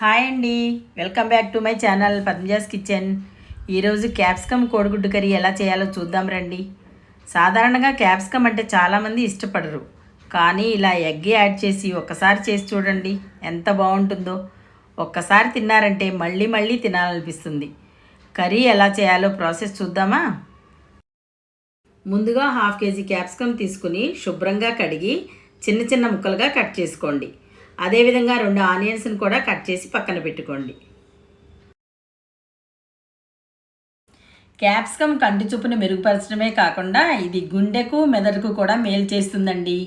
Hi అండి. Welcome back to my channel Padmaja's kitchen. ఈరోజు capsicum కోడిగుడ్డు కర్రీ ఎలా చేయాలో చూద్దాం రండి. సాధారణంగా క్యాప్సికమ్ అంటే చాలామంది ఇష్టపడరు. కానీ ఇలా ఎగ్ యాడ్ చేసి ఒక్కసారి చేసి చూడండి ఎంత బాగుంటుందో. ఒక్కసారి తిన్నారంటే మళ్ళీ మళ్ళీ తినాలనిపిస్తుంది. కర్రీ ఎలా చేయాలో ప్రాసెస్ చూద్దామా? ముందుగా హాఫ్ కేజీ క్యాప్సికమ్ తీసుకుని శుభ్రంగా కడిగి చిన్న చిన్న ముక్కలుగా కట్ చేసుకోండి. అదేవిధంగా రెండు ఆనియన్స్ని కూడా కట్ చేసి పక్కన పెట్టుకోండి. క్యాప్సికమ్ కంటి చూపును మెరుగుపరచడమే కాకుండా ఇది గుండెకు మెదడుకు కూడా మేలు చేస్తుందండి.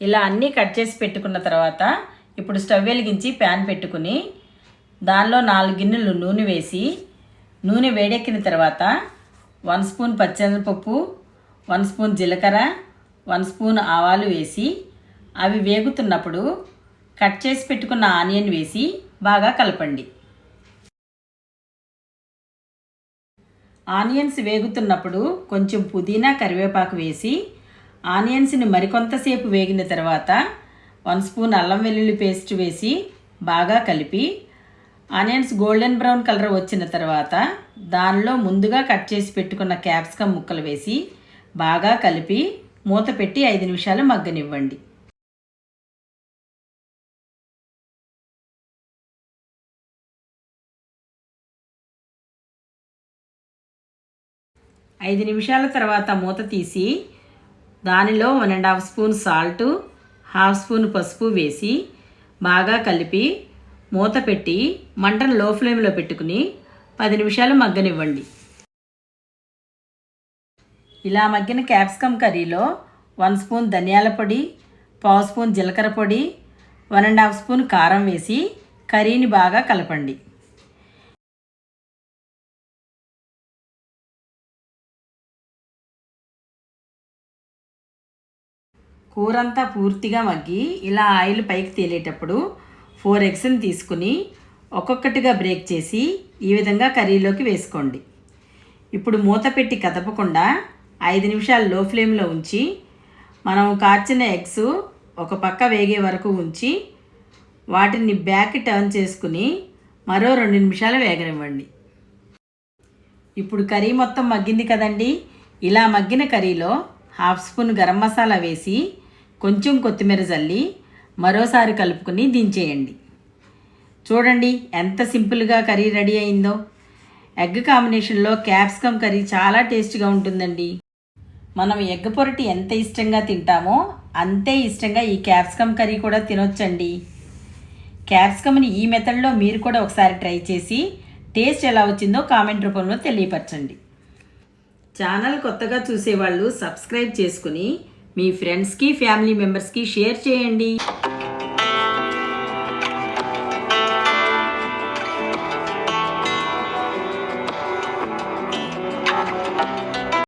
ఇలా అన్నీ కట్ చేసి పెట్టుకున్న తర్వాత ఇప్పుడు స్టవ్ వెలిగించి ప్యాన్ పెట్టుకుని దానిలో నాలుగు గిన్నెలు నూనె వేసి నూనె వేడెక్కిన తర్వాత వన్ స్పూన్ పచ్చెనపప్పు వన్ స్పూన్ జీలకర్ర వన్ స్పూన్ ఆవాలు వేసి అవి వేగుతున్నప్పుడు కట్ చేసి పెట్టుకున్న ఆనియన్ వేసి బాగా కలపండి. ఆనియన్స్ వేగుతున్నప్పుడు కొంచెం పుదీనా కరివేపాకు వేసి ఆనియన్స్ని మరికొంతసేపు వేగిన తర్వాత వన్ స్పూన్ అల్లం వెల్లుల్లి పేస్ట్ వేసి బాగా కలిపి ఆనియన్స్ గోల్డెన్ బ్రౌన్ కలర్ వచ్చిన తర్వాత దానిలో ముందుగా కట్ చేసి పెట్టుకున్న క్యాప్సికమ్ ముక్కలు వేసి బాగా కలిపి మూత పెట్టి ఐదు నిమిషాలు మగ్గనివ్వండి. ఐదు నిమిషాల తర్వాత మూత తీసి దానిలో one and half spoon salt half spoon పసుపు వేసి బాగా కలిపి మూత పెట్టి మంటను లో ఫ్లేమ్లో పెట్టుకుని పది నిమిషాలు మగ్గనివ్వండి. ఇలా మగ్గిన క్యాప్సికమ్ కర్రీలో వన్ స్పూన్ ధనియాల పొడి పావు స్పూన్ జీలకర్ర పొడి వన్ అండ్ హాఫ్ స్పూన్ కారం వేసి కర్రీని బాగా కలపండి. కూరంతా పూర్తిగా మగ్గి ఇలా ఆయిల్ పైకి తేలేటప్పుడు ఫోర్ ఎగ్స్ని తీసుకుని ఒక్కొక్కటిగా బ్రేక్ చేసి ఈ విధంగా కర్రీలోకి వేసుకోండి. ఇప్పుడు మూత పెట్టి కదపకుండా ఐదు నిమిషాలు లో ఫ్లేమ్లో ఉంచి మనం కార్చిన ఎగ్స్ ఒక పక్క వేగే వరకు ఉంచి వాటిని బ్యాక్ టర్న్ చేసుకుని మరో రెండు నిమిషాలు వేగనివ్వండి. ఇప్పుడు కర్రీ మొత్తం మగ్గింది కదండి. ఇలా మగ్గిన కర్రీలో హాఫ్ స్పూన్ గరం మసాలా వేసి కొంచెం కొత్తిమీర చల్లి మరోసారి కలుపుకుని దించేయండి. చూడండి ఎంత సింపుల్గా కర్రీ రెడీ అయిందో. ఎగ్ కాంబినేషన్లో క్యాప్సికమ్ కర్రీ చాలా టేస్ట్గా ఉంటుందండి. మనం ఎగ్ పొరటి ఎంత ఇష్టంగా తింటామో అంతే ఇష్టంగా ఈ క్యాప్సికమ్ కర్రీ కూడా తినొచ్చండి. క్యాప్సికమ్ని ఈ మెథడ్లో మీరు కూడా ఒకసారి ట్రై చేసి టేస్ట్ ఎలా వచ్చిందో కామెంట్ రూపంలో తెలియపరచండి. ఛానల్ కొత్తగా చూసేవాళ్ళు సబ్స్క్రైబ్ చేసుకుని మీ ఫ్రెండ్స్కి ఫ్యామిలీ మెంబర్స్కి షేర్ చేయండి.